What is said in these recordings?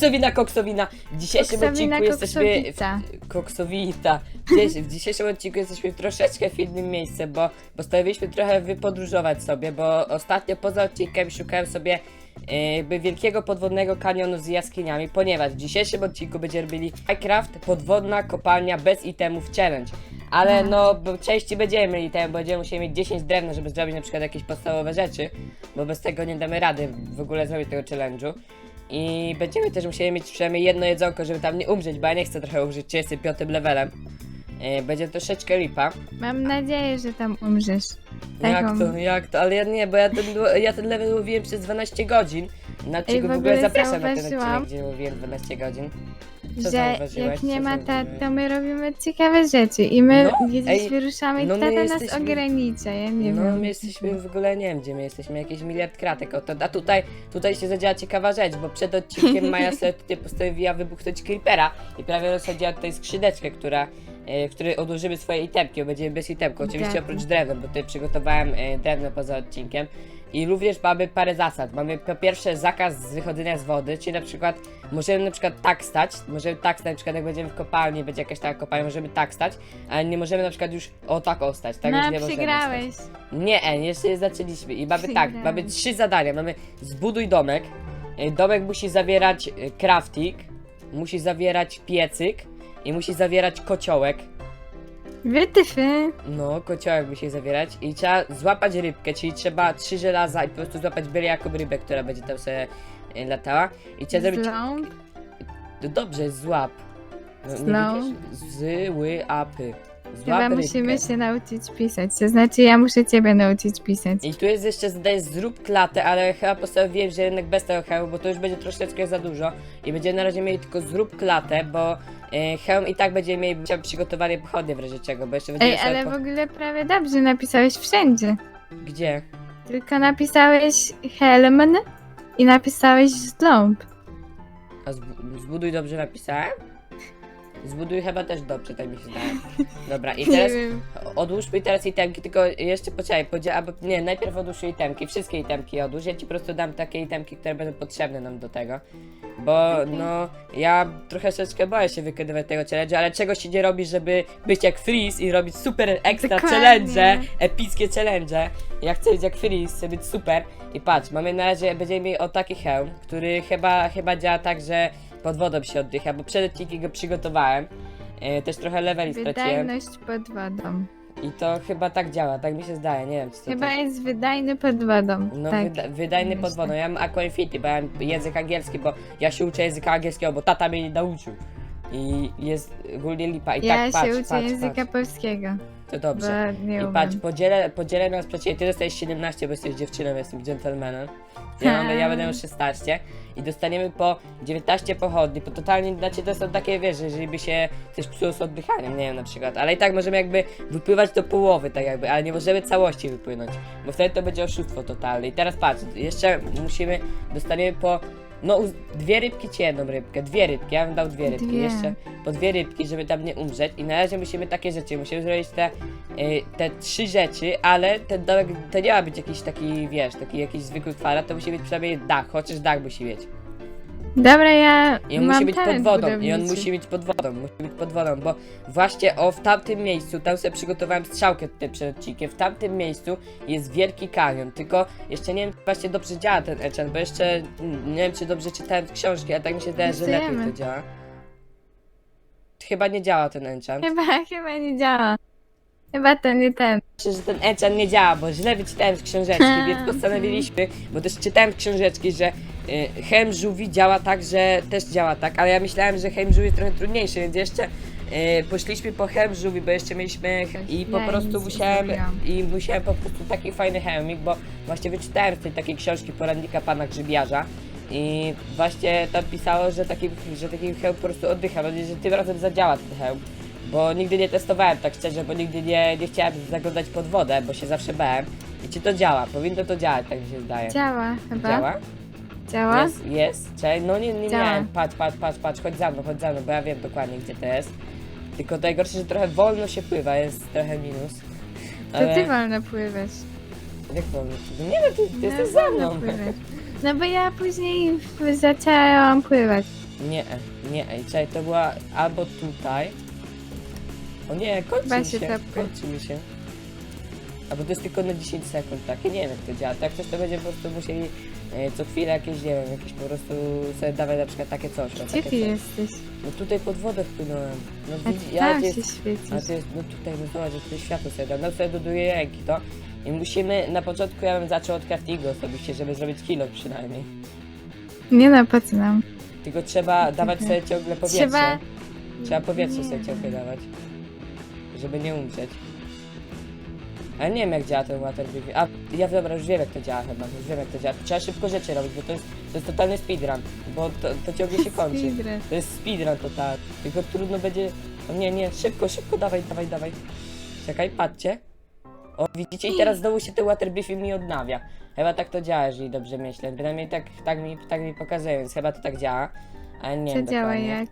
Koksowina, koksowina. W dzisiejszym Koksowina, odcinku jesteśmy... koksowita. W, koksowita. W, dziś- w dzisiejszym odcinku jesteśmy w troszeczkę w innym miejscu, bo postanowiliśmy trochę wypodróżować sobie, bo ostatnio poza odcinkiem szukałem sobie e, jakby wielkiego podwodnego kanionu z jaskiniami, ponieważ w dzisiejszym odcinku będziemy robili Minecraft podwodna kopalnia bez itemów challenge. Ale no, bo części będziemy mieli item, bo będziemy musieli mieć 10 drewna, żeby zrobić na przykład jakieś podstawowe rzeczy, bo bez tego nie damy rady w ogóle zrobić tego challenge'u. I będziemy też musieli mieć przynajmniej jedno jedzonko, żeby tam nie umrzeć, bo ja nie chcę trochę umrzeć 35 levelem. E, Będzie troszeczkę lipa. Mam nadzieję, że tam umrzesz. Jak Taką- to, jak to, ale ja nie, bo ja ten, ja ten level łowiłem przez 12 godzin. Na odcinku w ogóle ogóle zapraszam na ten zauważyłam, odcinek, gdzie łowiłem 12 godzin. Co że zauważyłaś? jak nie Co ma zauważyłaś? to my robimy ciekawe rzeczy i my No, gdzieś ej, wyruszamy i no my tata nas jesteśmy- ogranicza, ja nie no wiem. my jesteśmy w ogóle, nie wiem gdzie my jesteśmy, jakieś miliard kratek, oto, a tutaj, tutaj się zadziała ciekawa rzecz, bo przed odcinkiem Maja sobie tutaj postanowiła wybuchnąć creepera i prawie rozsadziła tutaj skrzydeczkę, która, e, w której odłożymy swoje itemki, bo będziemy bez itemku, oczywiście oprócz drewna, bo tutaj przygotowałem e, drewno poza odcinkiem. I również mamy parę zasad. Mamy po pierwsze zakaz wychodzenia z wody, czyli na przykład możemy na przykład tak stać, możemy tak stać, na przykład jak będziemy w kopalni, będzie jakaś taka kopalnia, możemy tak stać, ale nie możemy na przykład już o tak ostać, tak już no, nie przegrałeś. stać. Nie, e, jeszcze nie zaczęliśmy. I mamy tak, mamy trzy zadania. Mamy zbuduj domek. E, Domek musi zawierać e, crafting, musi zawierać piecyk i musi zawierać kociołek. Wytyfy. No, kociołek musi zawierać i trzeba złapać rybkę, czyli trzeba trzy żelaza i po prostu złapać byle jaką rybę, która będzie tam sobie e, latała. I trzeba zrobić... Zląb. No Dobrze, złap. No, nie widzisz? Zły apy. Złap Chyba rybkę. musimy się nauczyć pisać. To znaczy ja muszę ciebie nauczyć pisać. I tu jest jeszcze zrób klatę, ale chyba postanowiłem, że jednak bez tego hełmu, bo to już będzie troszeczkę za dużo. I będziemy na razie mieli tylko zrób klatę, bo e, hełm i tak będziemy mieli przygotowanie pochodnie w razie czego, bo jeszcze będziemy Ej, sobie ale po... w ogóle prawie dobrze napisałeś wszędzie. Gdzie? Tylko napisałeś helm i napisałeś zląb. A zbu- zbuduj dobrze napisałem? Zbuduj chyba też dobrze, tak mi się zdaje. Dobra, i teraz wiem. odłóżmy teraz itemki, tylko jeszcze poczekaj, podzie- albo nie, najpierw odłóż itemki, wszystkie itemki odłóż, ja ci po prostu dam takie itemki, które będą potrzebne nam do tego. Bo no, ja trochę troszeczkę boję się wykonywać tego challenge, ale czego się nie robi, żeby być jak Freeze i robić super ekstra Dokładnie. challenge, epickie challenge. Ja chcę być jak Freeze, chcę być super. I patrz, mamy na razie, będziemy mieli o taki hełm, który chyba, chyba działa tak, że pod wodą się oddycha, bo przed odcinkiem go przygotowałem. E, też trochę leveli straciłem. Wydajność pod wodą. I to chyba tak działa, tak mi się zdaje, nie wiem czy to Chyba tak... jest wydajny pod wodą. No tak. wyda wydajny pod myślę. wodą, ja mam Aqua Infinity, bo ja mam język angielski, bo ja się uczę języka angielskiego, bo tata mnie nie nauczył. I jest ogólnie lipa i ja tak się patrz, uczę patrz, języka patrz. polskiego. To dobrze. Bo nie I umiem. patrz, podzielę, podzielę nas przeciwnie, ty dostajesz 17, bo jesteś dziewczyną, ja jestem gentlemanem. Ja, mam, ja będę miał 16 i dostaniemy po 19 pochodni, bo totalnie, znaczy to są takie, wiesz, że jeżeli by się coś psuło z oddychaniem, nie wiem, na przykład, ale i tak możemy jakby wypływać do połowy, tak jakby, ale nie możemy całości wypłynąć, bo wtedy to będzie oszustwo totalne. I teraz patrz, jeszcze musimy, dostaniemy po, no uz- dwie rybki czy jedną rybkę? Dwie rybki, ja bym dał dwie rybki, Dwie. jeszcze po dwie rybki, żeby tam nie umrzeć i na razie musimy takie rzeczy, musimy zrobić te, y, te trzy rzeczy, ale ten domek to nie ma być jakiś taki, wiesz, taki jakiś zwykły kwadrat, to musi być przynajmniej dach, chociaż dach musi mieć. Dobra, ja I on mam musi być pod talent wodą, i on budowniczy. musi być pod wodą, musi być pod wodą, bo właśnie o w tamtym miejscu, tam sobie przygotowałem strzałkę tutaj przed odcinkiem, w tamtym miejscu jest wielki kanion, tylko jeszcze nie wiem, czy właśnie dobrze działa ten enchant, bo jeszcze mm, nie wiem, czy dobrze czytałem książki, ale tak mi się wydaje, że lepiej to działa. Chyba nie działa ten enchant. Chyba, chyba nie działa. Chyba to nie ten. Myślę, że ten enchant nie działa, bo źle wyczytałem z książeczki, więc postanowiliśmy, bo też czytałem w książeczki, że y, hem żółwi działa tak, że też działa tak, ale ja myślałem, że hem żółwi jest trochę trudniejszy, więc jeszcze y, poszliśmy po hem żółwi, bo jeszcze mieliśmy i po Ja prostu nie musiałem zrobiłam. i musiałem po prostu taki fajny hełmik, bo właśnie wyczytałem z tej takiej książki poradnika pana grzybiarza i właśnie tam pisało, że taki, że taki hełm po prostu oddycha, mam nadzieję, że tym razem zadziała ten hełm. Bo nigdy nie testowałem tak szczerze, bo nigdy nie, nie chciałem zaglądać pod wodę, bo się zawsze bałem. I czy to działa? Powinno to działać, tak mi się zdaje. Działa chyba. Działa? Działa? Jest, jest. Czekaj, no nie, nie Działa. miałem. Patrz, patrz, patrz, patrz, chodź za mną, chodź za mną, bo ja wiem dokładnie gdzie to jest. Tylko najgorsze, że trochę wolno się pływa, jest trochę minus. To ty wolno pływasz. Jak wolno? No nie no, ty, ty No, jesteś za wolno mną. No bo ja później w- zaczęłam pływać. Nie, nie, i czekaj, to była albo tutaj. O nie, kończy mi się się, tapkę. kończy mi się. Albo to jest tylko na 10 sekund, tak? Ja nie wiem jak to działa. Tak coś to będzie po prostu musieli e, co chwilę jakieś, nie wiem, jakieś po prostu sobie dawać na przykład takie coś. o, Gdzie takie ty coś. jesteś? No tutaj pod wodę wpłynąłem. No A widzi, ty ja tam to się jest, a świecisz. to jest, no tutaj, no zobacz, że tutaj światło sobie dam. No sobie doduję ręki, to. I musimy, na początku ja bym zaczął od craftingu osobiście, żeby zrobić kilo przynajmniej. Nie no, po co nam? Tylko trzeba dawać sobie ciągle powietrze. Trzeba... Trzeba powietrze sobie ciągle dawać. Żeby nie umrzeć. Ale nie wiem jak działa ten water breathing. A ja dobra, już wiem jak to działa chyba. Już wiem jak to działa. Trzeba szybko rzeczy robić, bo to jest, to jest totalny speedrun. Bo to, to ciągle się kończy. Speedrun. To jest speedrun total. Tylko trudno będzie. O nie, nie, szybko, szybko, dawaj, dawaj, dawaj. Czekaj, patrzcie. O, widzicie, i teraz znowu się ten water briefing mi odnawia. Chyba tak to działa, jeżeli dobrze myślę. Bynajmniej tak, tak, mi, tak mi pokazuje, więc chyba to tak działa. Ale nie Co wiem działa dokładnie. jak?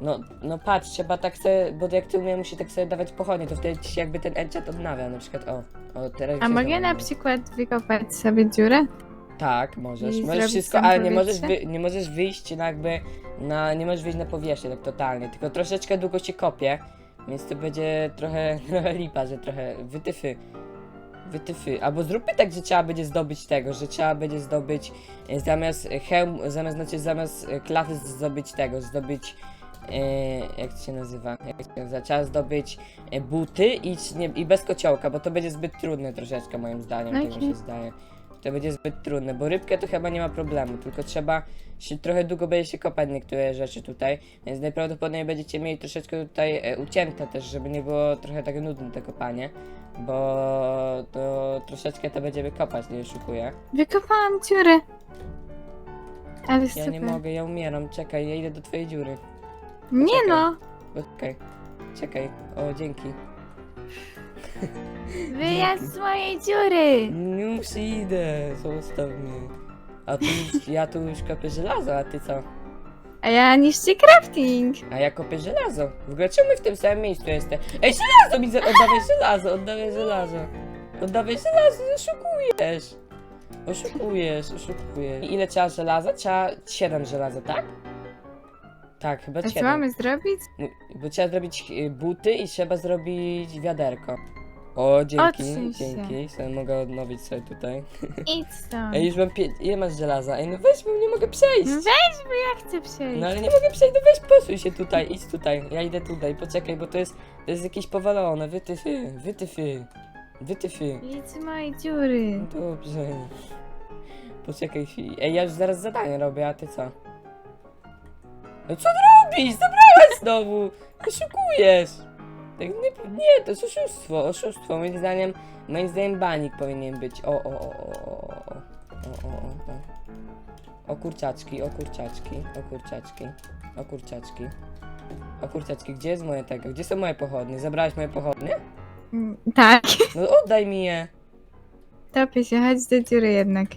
No, no patrz, trzeba tak sobie, bo jak ty umie, musi tak sobie dawać pochodnie, to wtedy ci się jakby ten enchant odnawia, na przykład, o, o teraz A się mogę na przykład wykopać sobie dziurę? Tak, możesz, i możesz zrobić wszystko, ale nie możesz, powietrze? wy, nie możesz wyjść na jakby, na, nie możesz wyjść na powierzchnię tak totalnie, tylko troszeczkę długo się kopie, więc to będzie trochę, trochę lipa, że trochę wytyfy. Wytyfy. Albo zróbmy tak, że trzeba będzie zdobyć tego, że trzeba będzie zdobyć e, zamiast hełm, zamiast, znaczy zamiast e, klafy zdobyć tego, zdobyć jak to się nazywa? Jak to się nazywa? Trzeba zdobyć e, buty i, nie, i bez kociołka, bo to będzie zbyt trudne troszeczkę moim zdaniem, tak mi się zdaje. To będzie zbyt trudne, bo rybkę to chyba nie ma problemu, tylko trzeba się trochę długo będzie się kopać niektóre rzeczy tutaj, więc najprawdopodobniej będziecie mieli troszeczkę tutaj e, ucięte też, żeby nie było trochę tak nudne to kopanie, bo to troszeczkę to będziemy kopać, nie oszukuję. Wykopałam dziurę. Ale Ja super. nie mogę, ja umieram, czekaj, ja idę do twojej dziury. Nie no, Bo czekaj, o dzięki. wyjazd z mojej dziury. Już idę, zostaw mnie. A tu już, ja tu już kopię żelazo, a ty co? A ja niszczę crafting. A ja kopię żelazo. W ogóle czemu my w tym samym miejscu jesteś? Ej, żelazo mi za... Oddawaj żelazo, oddawaj żelazo. Oddawaj żelazo, oszukujesz. Oszukujesz, oszukujesz. I ile trzeba żelaza? Trzeba 7 żelaza, tak? Tak, chyba A co 7. mamy zrobić? Bo trzeba zrobić y, buty i trzeba zrobić wiaderko. O, dzięki, Odsuń się. dzięki. Sobie mogę odnowić sobie tutaj. Idź stąd. Ej, już mam pięć. Ile masz żelaza? Ej, no weź, bo nie mogę przejść. No weź, bo ja chcę przejść. No ale nie mogę przejść, no weź posuń się tutaj, idź tutaj, ja idę tutaj, poczekaj, bo to jest, to jest jakieś powalone, wytyfy, wytyfy, wytyfy. Idź z mojej dziury. No Dobrze. Poczekaj chwilę, ej, ja już zaraz zadanie robię, a ty co? No co robisz? Zabrałaś znowu! Oszukujesz! Tak nie, nie, to jest oszustwo, oszustwo, moim zdaniem, moim zdaniem banik powinien być, o, o, o, o, o, o, o, o, o, o. O kurczaczki, o kurczaczki, o kurczaczki, o kurczaczki. O kurczaczki, gdzie jest moje tego? Gdzie są moje pochodnie? Zabrałaś moje pochodnie? Mm, Tak, No oddaj mi je! topię się, chodź do dziury jednak.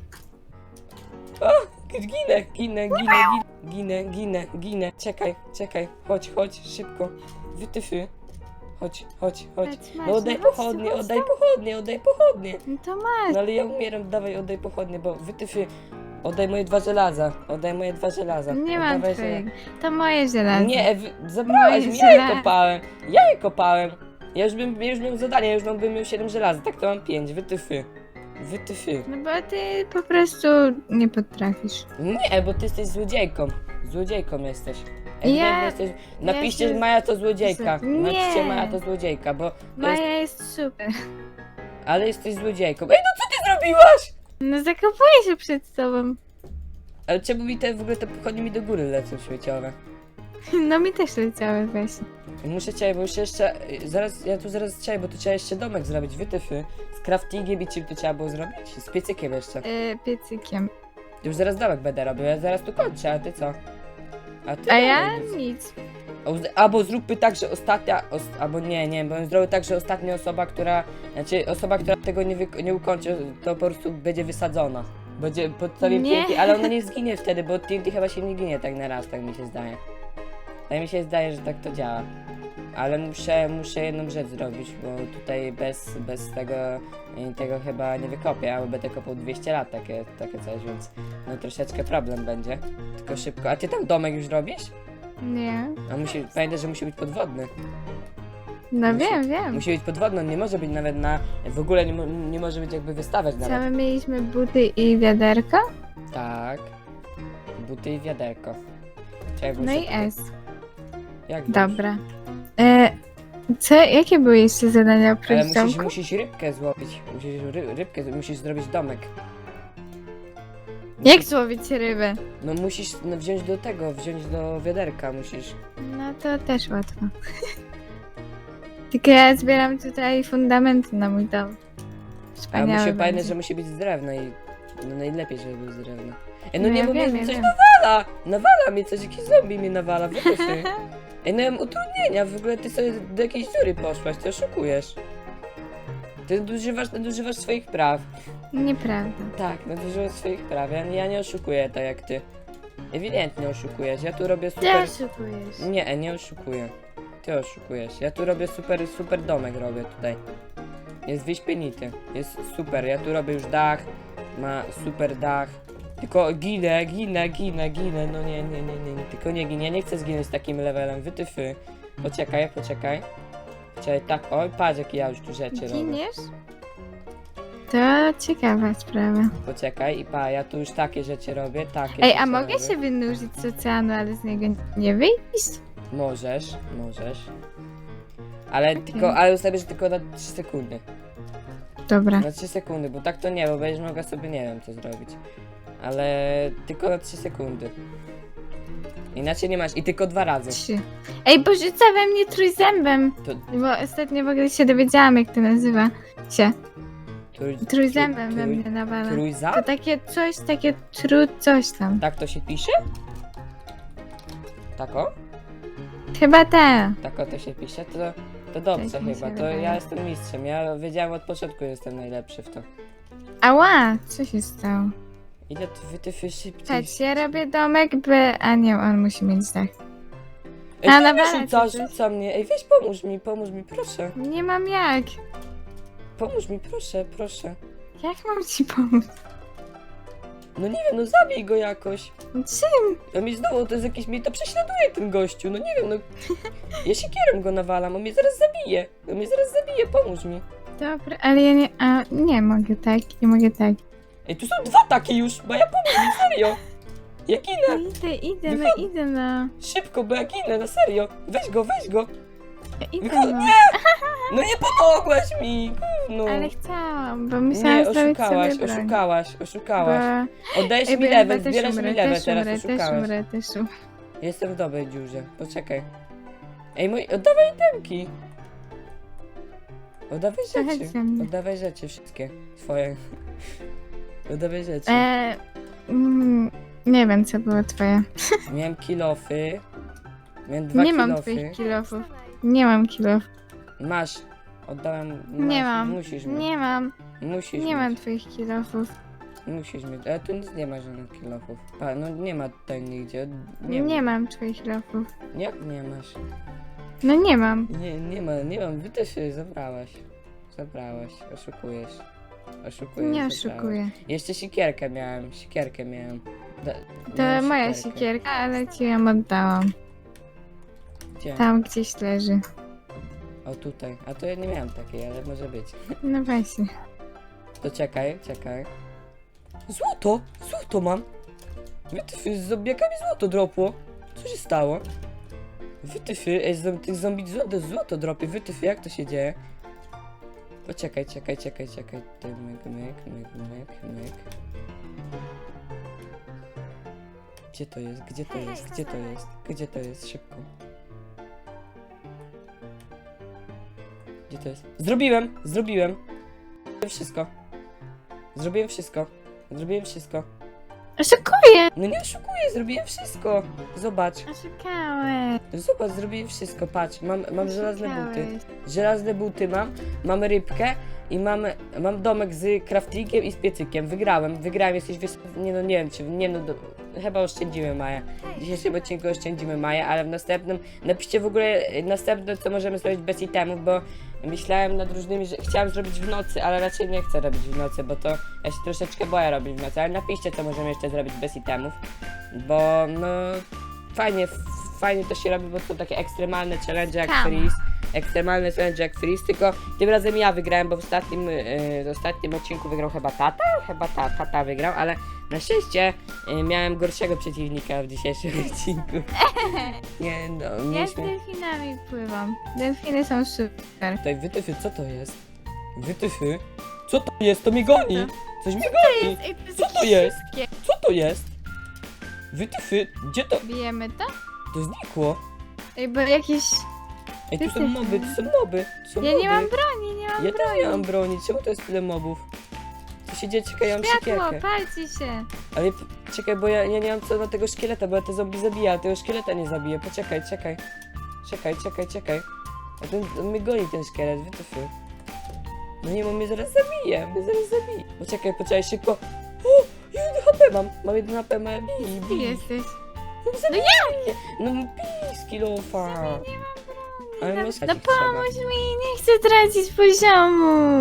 O! Ginę, ginę, ginę, ginę, ginę, ginę, ginę. Czekaj, czekaj, chodź, chodź, szybko. Wytyfy. Chodź, chodź, chodź. No oddaj chodź, pochodnie, chodź oddaj tam. pochodnie, oddaj pochodnie. No to masz. No ale ja umieram, dawaj, oddaj pochodnie, bo wytyfy. Oddaj moje dwa żelaza, oddaj moje dwa żelaza. Nie mam Oddawaj twojego. To moje żelazo. Nie, wy, zabrałaś Moje mi, ja je żelazo. kopałem. Ja je kopałem. Ja już bym, ja już miał zadanie, ja już bym miał 7 żelaza, tak to mam 5, wytyfy. Wytyfy. No bo ty po prostu nie potrafisz. Nie, bo ty jesteś złodziejką. Złodziejką jesteś. Ja- Ewidentnie jesteś... Napiszcie, się- że Maja to złodziejka. Nie. Napiszcie Maja to złodziejka, bo... Jest... Maja jest super. Ale jesteś złodziejką. Ej, no co ty zrobiłaś? No zakopuję się przed tobą. Ale czemu mi te w ogóle te pochodnie mi do góry lecą śmieciowe? No mi też leciały właśnie. Muszę cię, bo już jeszcze... Zaraz, ja tu zaraz cię, bo tu trzeba jeszcze domek zrobić, wytyfy. Z craftingiem i czym to trzeba było zrobić? Z piecykiem jeszcze. E, piecykiem. Już zaraz domek będę robił, ja zaraz tu kończę, a ty co? A ty A ja nic. nic. Albo zróbmy tak, że ostatnia, os, albo nie, nie, bo zrobił tak, że ostatnia osoba, która, znaczy osoba, która tego nie, nie ukończy, to po prostu będzie wysadzona. Będzie pod całym. TNT, ale ona nie zginie wtedy, bo TNT chyba się nie ginie tak na raz, tak mi się zdaje. Tak mi się zdaje, że tak to działa. Ale muszę, muszę jedną rzecz zrobić, bo tutaj bez, bez tego, y, tego chyba nie wykopię, albo będę kopał 200 lat takie, takie coś, więc no troszeczkę problem będzie. Tylko szybko. A ty tam domek już robisz? Nie. A musi, pamiętaj, że musi być podwodny. No Musi- wiem, wiem. Musi być podwodny, on nie może być nawet na, w ogóle nie, nie może być jakby wystawać nawet. my mieliśmy buty i wiaderko? Tak. Buty i wiaderko. Czekaj, No i S. Jak? Dobra. E, co, jakie były jeszcze zadania Ale oprócz musisz, domku? musisz rybkę złowić. Musisz ry, rybkę, musisz zrobić domek. Jak złowić rybę? No musisz no, wziąć do tego, wziąć do wiaderka musisz. No to też łatwo. Tylko ja zbieram tutaj fundamenty na mój dom. A Wspaniały musi będzie. pamiętać, że musi być z drewna i no, najlepiej, żeby był z drewna. Ej, no No nie, ja bo wiem, ja coś wiem. nawala! Nawala mnie coś, jakiś zombie mnie nawala, wytyfy. Ej, no ja mam utrudnienia, w ogóle ty sobie do jakiejś dziury poszłaś, ty oszukujesz. Ty nadużywasz, nadużywasz swoich praw. Nieprawda. Tak, nadużywasz swoich praw, ja, ja nie oszukuję tak jak ty. Ewidentnie oszukujesz, ja tu robię Ty super... oszukujesz. Nie, nie oszukuję. Ty oszukujesz. Ja tu robię super, super domek robię tutaj. Jest wyśpienity. Jest super. Ja tu robię już dach. Ma super dach. Tylko ginę, ginę, ginę, ginę. No nie, nie, nie, nie, nie. Tylko nie ginę. Ja nie chcę zginąć z takim levelem. Wytyfy. Poczekaj, poczekaj. Czekaj, tak, oj, patrz jakie ja już tu rzeczy robię. Giniesz? To ciekawa sprawa. Poczekaj i pa, ja tu już takie rzeczy robię, takie Ej, rzeczy a mogę robię. się wynurzyć z oceanu, ale z niego nie wyjść? Możesz, możesz. Ale tylko, ale ustawię, że tylko na 3 sekundy. Dobra. Na 3 sekundy, bo tak to nie, bo będziesz mogła sobie nie wiem co zrobić. Ale tylko na 3 sekundy. Inaczej nie masz. I tylko dwa razy. Trzy. Ej, bo rzuca we mnie trójzębem. To, Bo ostatnio w ogóle się dowiedziałam, jak to nazywa się. trój, Trójzębem we trój- mnie nawala. To takie coś, takie tru coś tam. Tak to się pisze? Tak o? Chyba te. Tak o to się pisze? To, to dobrze Tak mi się chyba. To wydaje. ja jestem mistrzem. Ja wiedziałem od początku, że jestem najlepszy w to. Ała, co się stało? Ile ty wytyfy szybciej? Patrz, ja robię domek, by... A nie, on musi mieć dach. Ej, A, ci rzuca, rzuca mnie. Ej, weź pomóż mi, pomóż mi, proszę. Nie mam jak. Pomóż mi, proszę, proszę. Jak mam ci pomóc? No nie wiem, no zabij go jakoś. Czym? A mi znowu to jest jakiś, mnie to prześladuje ten gościu, no nie wiem, no. Ja siekierą go nawalam, on mnie zaraz zabije. On mnie zaraz zabije, pomóż mi. Dobra, ale ja nie... A, nie mogę tak, nie mogę tak. Ej, tu są dwa takie już, bo ja mi, serio. Jak No inne, idę, idę, no idę, no. szybko, bo jak inne, na serio. Weź go, weź go. Idę, no. No nie pomogłaś mi, no. Ale chciałam, bo musiałam Nie, zrobić oszukałaś, sobie broń. oszukałaś, oszukałaś. Bo... Oddajesz Ej, bo mi ja lewe, chyba też zbierasz mi umrę, lewe, też teraz umrę, też oszukałeś. umrę, też umrę. Jestem w dobrej dziurze, poczekaj. Ej, mój, oddawaj itemki. Oddawaj rzeczy, mnie. oddawaj rzeczy wszystkie, swoje. Oddawaj rzeczy. E, mm, nie wiem, co było twoje. Miałem kilofy. Miałem dwa Nie mam kilofy. twoich kilofów. Nie mam kilofów. Masz. Oddałem. Masz. Nie mam. Musisz mieć. Nie mam. Musisz Nie mieć. mam twoich kilofów. Musisz mieć. Ale tu nic nie ma żadnych kilofów. Pa, no nie ma tutaj nigdzie. Nie, Nie, ma. mam twoich kilofów. Jak nie masz? No nie mam. Nie, nie ma, nie mam. Wy też się zabrałaś. Zabrałaś. Oszukujesz. Oszukujesz. Nie oszukuję. Jeszcze sikierkę miałem. Sikierkę miałem. Da, To miałem moja sikierka, ale ci ją oddałam. Gdzie? Tam gdzieś leży. O tutaj. A to ja nie miałem takiej, ale może być. No właśnie. To czekaj, czekaj. Złoto! Złoto mam! Wytyfy, z zombiakami złoto dropło. Co się stało? Wytyfy, ej, z tych zombie złoto, złoto dropie. Wytyfy, jak to się dzieje? Poczekaj, czekaj, czekaj, czekaj. Tutaj myk, myk, myk, myk, myk. Gdzie to jest? Gdzie to jest? Gdzie to jest? Gdzie to jest? Szybko. Gdzie to jest? Zrobiłem! Zrobiłem! Zrobiłem wszystko. Zrobiłem wszystko. Zrobiłem wszystko. Oszukuję! No nie oszukuję, zrobiłem wszystko. Zobacz, Oszukałeś. zobacz, zrobiłem wszystko. Patrz, mam, mam żelazne buty. Oszukałeś. Żelazne buty mam, mam rybkę i mam, mam domek z craftingiem i z piecykiem. Wygrałem, wygrałem, jesteś wys... Nie no, nie wiem czy... Nie no, do... chyba oszczędzimy Maję. W dzisiejszym odcinku oszczędzimy Maję, ale w następnym napiszcie w ogóle następne, co możemy zrobić bez itemów, bo myślałem nad różnymi, że chciałam zrobić w nocy, ale raczej nie chcę robić w nocy, bo to ja się troszeczkę boję robić w nocy, ale napiszcie, co możemy jeszcze zrobić bez itemów, bo no fajnie, fajnie to się robi, bo są takie ekstremalne challenge jak Tam. freeze, ekstremalne challenge jak freeze, tylko tym razem ja wygrałem, bo w ostatnim, yy, w ostatnim odcinku wygrał chyba tata, chyba ta, tata wygrał, ale na szczęście yy, miałem gorszego przeciwnika w dzisiejszym odcinku. Nie no, Ja z mieliśmy... delfinami pływam. Delfiny są super. Tutaj wytyfy, co to jest? Wytyfy? Co to jest? To mnie goni! Coś mnie goni! Ej, to jest Co to jakieś jest? Co to jest? Wytyfy? Gdzie to? Bijemy to? To znikło. Ej, bo jakieś... Ej, tu są Wytyfy. moby, tu są moby. Tu są Ja moby. nie mam broni, nie mam Ja też broni. nie mam broni. Czemu to jest tyle mobów? Dzieje? Czekaj, ja mam Światło, siekierkę. palcie się. Ale p- czekaj, bo ja, ja nie mam co na tego szkieleta, bo ja te zombie zabiję, a tego szkieleta nie zabiję. Poczekaj, czekaj. Czekaj, czekaj, czekaj. A ten, on mnie goni ten szkielet, wytyfy. No nie, on mnie zaraz zabije, mnie zaraz zabije. Poczekaj, poczekaj, szybko. O, 1 HP mam, mam 1 HP, mam bij, Ty bij. jesteś. No zabijaj mnie. No bij broni. Ale no, no, no pomóż mi, nie chcę tracić poziomu.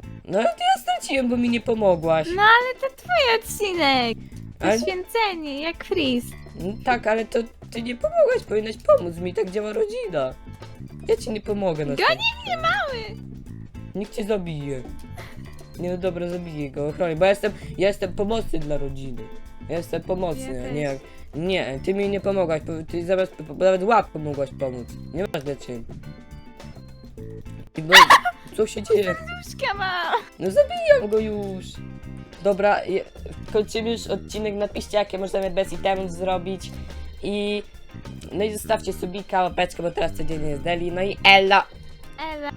Straciłem, bo mi nie pomogłaś. No ale to twój odcinek. Poświęcenie, jak Freeze. No tak, ale to ty nie pomogłaś, powinnaś pomóc mi, tak działa rodzina. Ja ci nie pomogę na Goni mnie mały. Nikt cię zabije. Nie no dobra, zabiję go, ochronię, bo ja jestem, ja jestem pomocny dla rodziny. Ja jestem pomocny, Ja a nie. Nie, ty mi nie pomogłaś, po- ty zamiast, po- nawet łap pomogłaś pomóc. Nieważne czym. I Bo, co się dzieje? No zabijam go już. Dobra, je- kończymy już odcinek, napiszcie jakie możemy bez itemów zrobić i... No i zostawcie subika, łapeczkę, bo teraz codziennie jest Deli, no i Ella! Ela.